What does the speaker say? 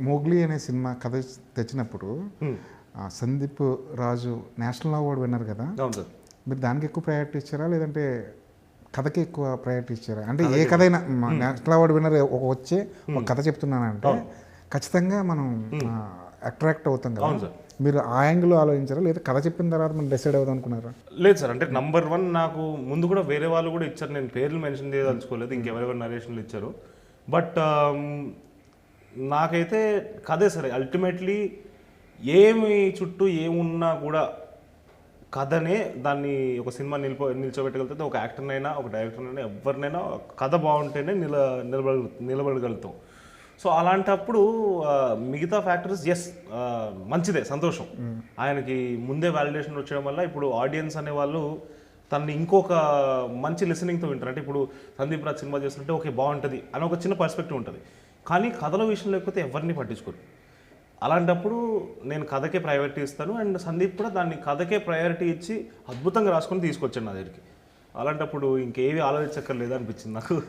Mowgli అనే cinema కథ తెచ్చినప్పుడు సందీప్ రాజు నేషనల్ అవార్డు విన్నారు కదా? మీరు దానికి ఎక్కువ ప్రయారిటీ ఇచ్చారా? లేదంటే కథకి ఎక్కువ ప్రయారిటీ ఇచ్చారా? అంటే ఏ కథ అయినా నేషనల్ అవార్డు విన్నర్ ఒక వచ్చే ఒక కథ చెప్తున్నానంటే ఖచ్చితంగా మనం అట్రాక్ట్ అవుతాం కదా. మీరు ఆ యాంగిల్ ఆలోచించారా? లేదా కథ చెప్పిన తర్వాత మనం డిసైడ్ అవుదాం అనుకున్నారా? లేదు సార్. అంటే నంబర్ వన్ నాకు ముందు కూడా వేరే వాళ్ళు కూడా ఇచ్చారు. నేను పేర్లు మెన్షన్ చేయదలుచుకోలేదు. ఇంకెవరెవరు నరేషన్లు ఇచ్చారు. బట్ నాకైతే కథే సరే. అల్టిమేట్లీ ఏమి చుట్టూ ఏమున్నా కూడా కథనే దాన్ని ఒక సినిమా నిలిపో నిల్చోబెట్టగలుగుతుంది. ఒక యాక్టర్నైనా ఒక డైరెక్టర్నైనా ఎవరినైనా కథ బాగుంటేనే నిల నిలబడ నిలబడగలుగుతాం. సో అలాంటప్పుడు మిగతా ఫ్యాక్టర్స్ ఎస్ మంచిదే సంతోషం. ఆయనకి ముందే వ్యాలిడేషన్ వచ్చడం వల్ల ఇప్పుడు ఆడియన్స్ అనే వాళ్ళు తనని ఇంకొక మంచి లిసనింగ్తో వింటారు. అంటే ఇప్పుడు సందీప్ రాజ్ సినిమా చేస్తుంటే ఓకే బాగుంటుంది అని ఒక చిన్న పర్స్పెక్టివ్ ఉంటుంది. కానీ కథల విషయం లేకపోతే ఎవరిని పట్టించుకోరు. అలాంటప్పుడు నేను కథకే ప్రయారిటీ ఇస్తాను అండ్ సందీప్ కూడా దాన్ని కథకే ప్రయారిటీ ఇచ్చి అద్భుతంగా రాసుకొని తీసుకొచ్చాను నా దగ్గరికి. అలాంటప్పుడు ఇంకేవి ఆలోచించక్కర్లేదు అనిపించింది నాకు.